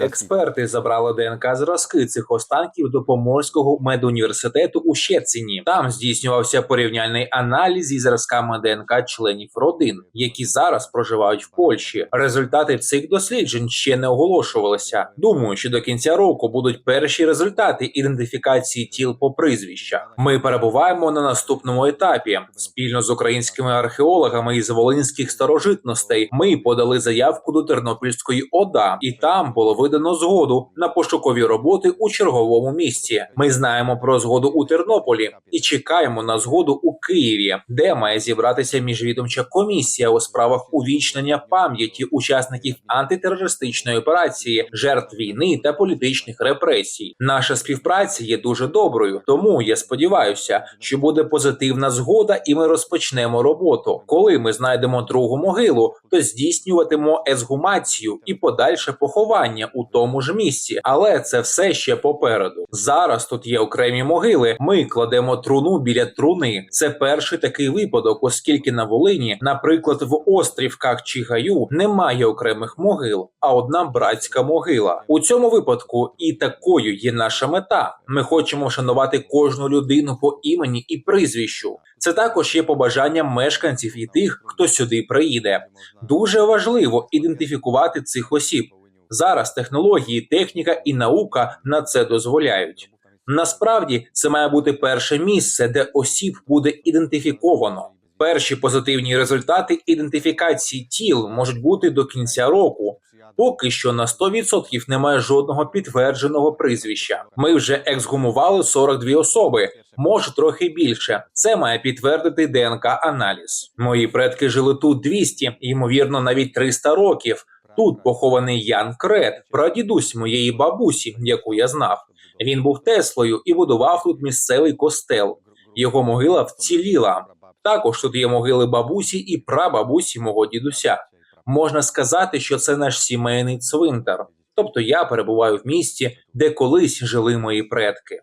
Експерти забрали ДНК зразки цих останків до Поморського медуніверситету у Щецині. Там здійснювався порівняльний аналіз зі зразками ДНК членів родин, які зараз проживають в Польщі. Результати цих досліджень ще не оголошувалися. Думаю, що до кінця року будуть перші результати ідентифікації тіл по прізвищах. Ми перебуваємо на наступному етапі спільно з українськими археологами із волинських старожитностей. Ми подали заявку до Тернопільської ОДА, і там було видано згоду на пошукові роботи у черговому місці. Ми знаємо про згоду у Тернополі і чекаємо на згоду у Києві, де має зібратися міжвідомча комісія у справах увічнення пам'яті учасників антитерористичної операції, жертв війни та політичних репресій. Наша співпраця є дуже доброю, тому я сподіваюся, що буде позитивна згода, і ми розпочнемо роботу. Коли ми знайдемо другу могилу, то здійснюватимо езгумацію і подальше поховання у тому ж місці. Але це все ще попереду. Зараз тут є окремі могили. Ми кладемо труну біля труни. Це перший такий випадок, оскільки на Волині, наприклад, в острівках чи гаю немає окремих могил, а одна братська могила. У цьому випадку і такою є наша мета. Ми хочемо вшанувати кожну людину по імені і прізвищу. Це також є побажання мешканців і тих, хто сюди приїде. Дуже важливо ідентифікувати цих осіб. Зараз технології, техніка і наука на це дозволяють. Насправді це має бути перше місце, де осіб буде ідентифіковано. Перші позитивні результати ідентифікації тіл можуть бути до кінця року. Поки що на 100% немає жодного підтвердженого прізвища. Ми вже ексгумували 42 особи, може трохи більше. Це має підтвердити ДНК-аналіз. Мої предки жили тут 200, ймовірно, навіть 300 років. Тут похований Ян Крет, прадідусь моєї бабусі, яку я знав. Він був Теслою і будував тут місцевий костел. Його могила вціліла. Також тут є могили бабусі і прабабусі мого дідуся. Можна сказати, що це наш сімейний цвинтар. Тобто я перебуваю в місті, де колись жили мої предки.